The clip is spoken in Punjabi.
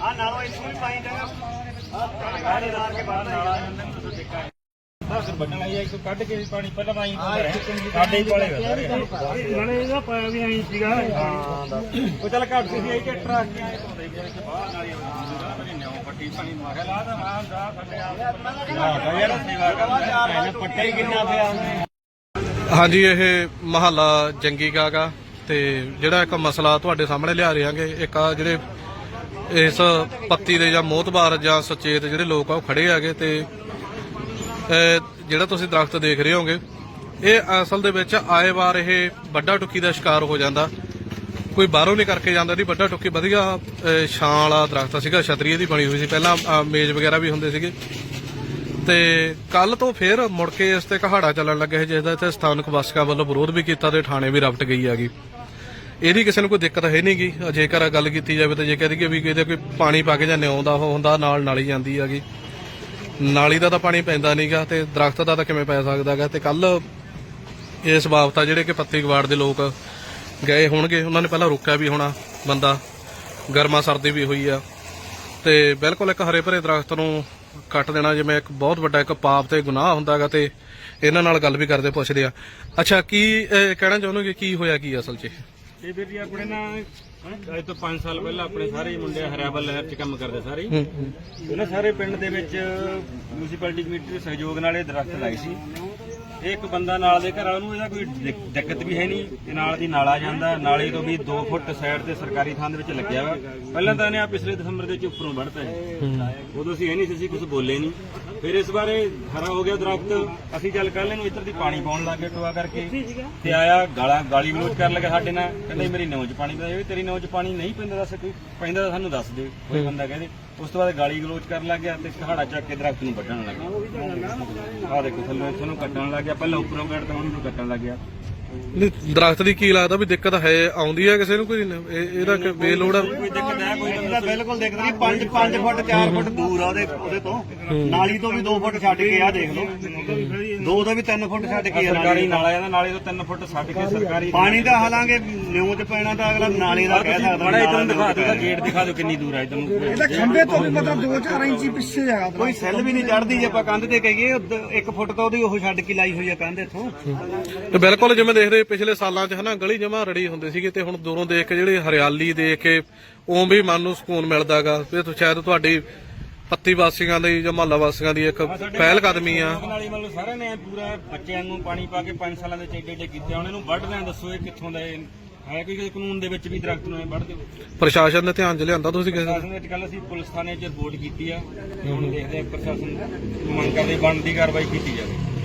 ਆ ਨਾਲੋਂ ਇਸ ਨੂੰ ਪਾਈ ਜਾਗਾ ਆ ਦੇ ਮਾਰ ਕੇ ਬਾਹਰ ਨਾਲਾ ਫਿਰ ਵੱਢਣ ਆਈ ਇੱਕ ਕੱਢ ਕੇ ਪਾਣੀ ਪਹਿਲਾਂ ਆਈ ਸਾਡੇ ਹੀ। ਕੋਲੇ ਵੇ ਸਾਰੇ ਨਾਲੇ ਇਹਦਾ ਪਾਇਆ ਵੀ ਆਈ ਸੀਗਾ ਉਹ ਚੱਲ ਘੱਟ ਸੀ ਆਈ ਟਰੈਕਟਰ ਆ ਕੇ ਆਏ ਗਏ ਕਿ ਬਾਹਰ ਨਾਲੀ ਪੱਟੀ ਪਾਣੀ ਮਾਰਿਆ ਲਾ ਤਾਂ ਮਾਂ ਦਾ ਸਾਡੇ ਆਪ ਯਾਰ ਸੇਵਾ ਕਰਦਾ ਪੱਟੇ ਕਿੰਨਾ ਪਿਆ ਹਾਂਜੀ ਇਹ ਮਹੱਲਾ ਜੰਗੀ ਕਾਗਾ ਤੇ ਜਿਹੜਾ ਇੱਕ ਮਸਲਾ ਤੁਹਾਡੇ ਸਾਹਮਣੇ ਲਿਆ ਰਹੇਗੇ ਇੱਕ ਆ ਜਿਹੜੇ ਇਸ ਪੱਤੀ ਦੇ ਜਾਂ ਮੋਤਬਾਰ ਜਾਂ ਸੁਚੇਤ ਜਿਹੜੇ ਲੋਕ ਆ ਉਹ ਖੜੇ ਹੈਗੇ ਤੇ ਜਿਹੜਾ ਤੁਸੀਂ ਦਰਖਤ ਦੇਖ ਰਹੇ ਹੋਗੇ ਇਹ ਅਸਲ ਦੇ ਵਿੱਚ ਆਏ ਵਾਰ ਇਹ ਵੱਡਾ ਟੁੱਕੀ ਦਾ ਸ਼ਿਕਾਰ ਹੋ ਜਾਂਦਾ। ਕੋਈ ਬਾਹਰੋਂ ਨਹੀਂ ਕਰਕੇ ਜਾਂਦਾ ਦੀ ਵੱਡਾ ਟੁੱਕੀ ਵਧੀਆ ਅਹ, ਛਾਂ ਵਾਲਾ ਦਰਖਤ ਸੀਗਾ ਛਤਰੀਏ ਦੀ ਬਣੀ ਹੋਈ ਸੀ। ਪਹਿਲਾਂ ਮੇਜ਼ ਵਗੈਰਾ ਵੀ ਹੁੰਦੇ ਸੀਗੇ। ਤੇ ਕੱਲ ਤੋਂ ਫਿਰ ਮੁੜ ਕੇ ਇਸ ਤੇ ਕਹਾੜਾ ਚੱਲਣ ਲੱਗਾ ਹੈ ਜਿਸ ਦਾ ਇੱਥੇ ਸਥਾਨਕ ਵਾਸੀਆਂ ਵੱਲੋਂ ਵਿਰੋਧ ਵੀ ਕੀਤਾ ਤੇ ਥਾਣੇ ਵੀ ਰਪਟ ਗਈ ਹੈਗੀ। ਇਹਦੀ ਕਿਸੇ ਨੂੰ ਕੋਈ ਦਿੱਕਤ ਹੈ ਨਹੀਂਗੀ ਜੇਕਰ ਗੱਲ ਕੀਤੀ ਜਾਵੇ ਤਾਂ ਜੇ ਕਹਦੇ ਕਿ ਵੀ ਕਿਤੇ ਕੋਈ ਪਾਣੀ ਪਾ ਕੇ ਜਾਂ ਨਿਉਂਦਾ ਉਹ ਹੁੰਦਾ, ਨਾਲ ਨਾਲੀ ਜਾਂਦੀ ਹੈਗੀ। ਨਾਲੀ ਦਾ ਤਾਂ ਪਾਣੀ ਪੈਂਦਾ ਨਹੀਂਗਾ ਤੇ ਦਰਖਤ ਦਾ ਤਾਂ ਕਿਵੇਂ ਪੈ ਸਕਦਾਗਾ ਤੇ ਕੱਲ ਇਸ ਬਾਬਤ ਜਿਹੜੇ ਕਿ ਪੱਤੀ ਗਵਾੜ ਦੇ ਲੋਕ ਗਏ ਹੋਣਗੇ, ਉਹਨਾਂ ਨੇ ਪਹਿਲਾਂ ਰੋਕਿਆ ਵੀ ਹੋਣਾ ਬੰਦਾ। ਗਰਮਾ ਸਰਦੀ ਵੀ ਹੋਈ ਆ। ਤੇ ਬਿਲਕੁਲ ਇੱਕ ਹਰੇ ਭਰੇ ਦਰਖਤ ਨੂੰ ਕੱਟ ਦੇਣਾ ਜਿਵੇਂ ਇੱਕ ਬਹੁਤ ਵੱਡਾ ਇੱਕ ਪਾਪ ਤੇ ਗੁਨਾਹ ਹੁੰਦਾਗਾ ਤੇ ਇਹਨਾਂ ਨਾਲ ਗੱਲ ਵੀ ਕਰਦੇ ਪੁੱਛਦੇ ਆ ਅੱਛਾ ਕੀ ਅਹ, ਕਹਿਣਾ ਚਾਹੁੰਦੇ ਕੀ ਹੋਇਆ ਕੀ ਅਸਲ 'ਚ ਇਹ? ਵੀਰ ਜੀ ਆਪਣੇ ਨਾ ਅੱਜ ਤੋਂ 5 ਸਾਲ ਪਹਿਲਾਂ ਆਪਣੇ ਸਾਰੇ ਹੀ ਮੁੰਡੇ ਹਰਿਆਵਲ ਲਹਿਰ 'ਚ ਕੰਮ ਕਰਦੇ ਸਾਰੇ ਹੀ। ਉਹਨਾਂ ਸਾਰੇ ਪਿੰਡ ਦੇ ਵਿੱਚ ਮਿਊਨਿਸਪੈਲਿਟੀ ਕਮੇਟੀ ਦੇ ਸਹਿਯੋਗ ਨਾਲ ਇਹ ਦਰਖਤ ਲਾਏ ਸੀ ਇਹ ਇੱਕ ਬੰਦਾ ਨਾਲ ਦੇ ਘਰ ਵਾਲਾ ਨੂੰ ਇਹਦਾ ਕੋਈ ਦਿੱਕ- ਦਿੱਕਤ ਵੀ ਹੈ ਨਹੀਂ। ਤੇ ਨਾਲ ਦੀ ਨਾਲਾ ਜਾਂਦਾ। ਨਾਲੇ ਤੋਂ ਵੀ 2 ਫੁੱਟ ਸਾਈਡ ਤੇ ਸਰਕਾਰੀ ਥਾਂ ਦੇ ਵਿੱਚ ਲੱਗਿਆ ਵਾ ਪਹਿਲਾਂ ਤਾਂ ਇਹਨੇ ਆ ਪਿਛਲੇ ਦਸੰਬਰ ਦੇ ਵਿੱਚ ਉੱਪਰੋਂ ਵੜਤਾ ਹੈ। ਉਦੋਂ ਅਸੀਂ ਇਹ ਨਹੀਂ ਸੀ ਅਸੀਂ ਕੁਝ ਬੋਲੇ ਨਹੀਂ। ਫਿਰ ਇਸ ਬਾਰੇ ਹਰਾ ਹੋ ਗਿਆ ਦਰਖਤ। ਅਸੀਂ ਚੱਲ ਕੱਲ ਇਹਨੂੰ ਇੱਧਰ ਦੀ ਪਾਣੀ ਪਾਉਣ ਲੱਗ ਗਏ ਟੋਆ ਕਰਕੇ। ਤੇ ਆਇਆ ਗਾਲਾਂ ਗਾਲੀ ਗਲੋਚ ਕਰਨ ਲੱਗਾ ਸਾਡੇ ਨਾਲ। ਕਹਿੰਦੇ ਮੇਰੀ ਨੌਂ 'ਚ ਪਾਣੀ ਪਿਆ। ਤੇਰੀ ਨੌਂ 'ਚ ਪਾਣੀ ਨਹੀਂ ਪੈਂਦਾ ਦੱਸ ਕੋਈ। ਪੈਂਦਾ ਤਾਂ ਸਾਨੂੰ ਦੱਸ ਦੇ ਕੋਈ ਬੰਦਾ ਕਹਿੰਦੇ ਉਸ ਤੋਂ ਬਾਅਦ ਗਾਲੀ ਗਲੋਚ ਕਰਨ ਲੱਗ ਗਿਆ ਤੇ ਕਹਾੜਾ ਚੱਕ ਕੇ ਦਰਖਤ ਨੂੰ ਵੱਢਣ ਲੱਗ ਗਿਆ। ਆਹ ਦੇਖੋ, ਥੱਲੇ ਇੱਥੋਂ ਨੂੰ ਕੱਟਣ ਲੱਗ ਗਿਆ। ਪਹਿਲਾਂ ਉੱਪਰੋਂ ਕੱਟਦਾ ਹੁਣ ਨੂੰ ਕੱਟਣ ਲੱਗ ਗਿਆ। ਨਹੀਂ ਦਰਖਤ ਦੀ ਕੀ ਲੱਗਦਾ ਵੀ ਦਿੱਕਤ ਹੈ ਆਉਂਦੀ ਹੈ ਕਿਸੇ ਨੂੰ ਕੋਈ? ਇਹ- ਇਹਦਾ ਕਿ ਬੇਲੋੜ ਆ? ਕੋਈ ਦਿੱਕਤ ਹੈ ਕੋਈ ਇਹਦਾ ਬਿਲਕੁਲ ਦੇਖਦਾ ਨਹੀਂ। 5 5 ਫੁੱਟ 4 ਫੁੱਟ ਦੂਰ ਆ ਉਹਦੇ ਉਹਦੇ ਤੋਂ। ਨਾਲੀ ਤੋਂ ਵੀ 2 ਫੁੱਟ ਛੱਡ ਕੇ ਆ ਦੇਖ ਲਓ। ਦੋ ਤੋਂ ਵੀ 3 ਫੁੱਟ ਛੱਡ ਕੇ ਆ ਸਰਕਾਰੀ ਨਾਲੀ ਨਾਲਾ ਜਾਂਦਾ ਨਾਲੇ ਤੋਂ 3 ਫੁੱਟ ਛੱਡ ਕੇ ਸਰਕਾਰੀ ਪਾਣੀ ਦਾ ਹਾਲਾਂਗੇ ਨਿਉ ਚ ਪੈਣਾ ਤਾਂ ਅਗਲਾ ਨਾਲੇ ਦਾ ਕਹਿ ਸਕਦਾ ਬੜਾ ਇਧਰ ਦਿਖਾ ਦਿਓ ਗੇਟ ਦਿਖਾ ਦਿਓ ਕਿੰਨੀ ਦੂਰ ਹੈ ਇਧਰ ਨੂੰ। ਇਹਦਾ ਖੰਭੇ ਤੋਂ ਵੀ ਮਤਲਬ 2-4 ਇੰਚੀ ਪਿੱਛੇ ਹੈਗਾ ਕੋਈ ਸੈੱਲ ਵੀ ਨਹੀਂ ਚੜਦੀ ਜੇ ਆਪਾਂ ਕੰਧ ਤੇ ਕਹੀਏ 1 ਫੁੱਟ ਤਾਂ ਉਹਦੀ ਉਹ ਛੱਡ ਕੇ ਲਾਈ ਹੋਈ ਆ ਕੰਧ ਇੱਥੋਂ। ਤੇ ਬਿਲਕੁਲ ਜਿਵੇਂ ਦੇਖਦੇ ਪਿਛਲੇ ਸਾਲਾਂ 'ਚ ਹਨਾ ਗਲੀ ਜਮਾ ਰੜੀ ਹੁੰਦੀ ਸੀਗੀ ਤੇ ਹੁਣ ਦੂਰੋਂ ਦੇਖ ਕੇ ਜਿਹੜੀ ਹਰਿਆਲੀ ਦੇਖ ਕੇ ਉਂ ਵੀ ਮਨ ਨੂੰ ਸਕੂਨ ਮਿਲਦਾਗਾ। ਤੇ ਤੁ- ਸ਼ਾਇਦ ਤੁਹਾਡੀ ਪੱਤੀ ਵਾਸੀਆਂ ਦੀ ਜਾਂ ਮਹੱਲਾ ਵਾਸੀਆਂ ਦੀ ਇੱਕ ਪਹਿਲ ਕਦਮੀ ਆ। ਨਾਲੀ ਮਤਲਬ ਸਾਰਿਆਂ ਨੇ ਪੂਰਾ ਬੱਚਿਆਂ ਨੂੰ ਪਾਣੀ ਪਾ ਕੇ 5 ਸਾਲਾਂ ਦੇ ਚੇਡੇ ਏਡੇ ਕੀਤੇ ਹੁਣ ਇਹਨੂੰ ਵੱਢ ਲੈਣ ਦੱਸੋ ਇਹ ਕਿੱਥੋਂ ਦਾ ਇਹ। ਹੈ ਕੋਈ ਕਿਸੇ ਕਾਨੂੰਨ ਦੇ ਵਿੱਚ ਵੀ ਦਰਖਤ ਨੂੰ ਇਹ ਵੱਢ ਦਿਓ? ਪ੍ਰਸ਼ਾਸਨ ਦੇ ਧਿਆਨ 'ਚ ਲਿਆਂਦਾ ਤੁਸੀਂ ਕਿਸੇ ਪ੍ਰਸ਼ਾਸਨ ਦੇ ਵਿੱਚ ਕੱਲ ਅਸੀਂ ਪੁਲਿਸ ਥਾਣੇ 'ਚ ਰਿਪੋਰਟ ਕੀਤੀ ਆ। ਹੁਣ ਦੇਖਦੇ ਆ ਪ੍ਰਸ਼ਾਸਨ ਮੰਗ ਕਰਦੇ ਬਣਦੀ ਕਾਰਵਾਈ ਕੀਤੀ ਜਾਵੇ।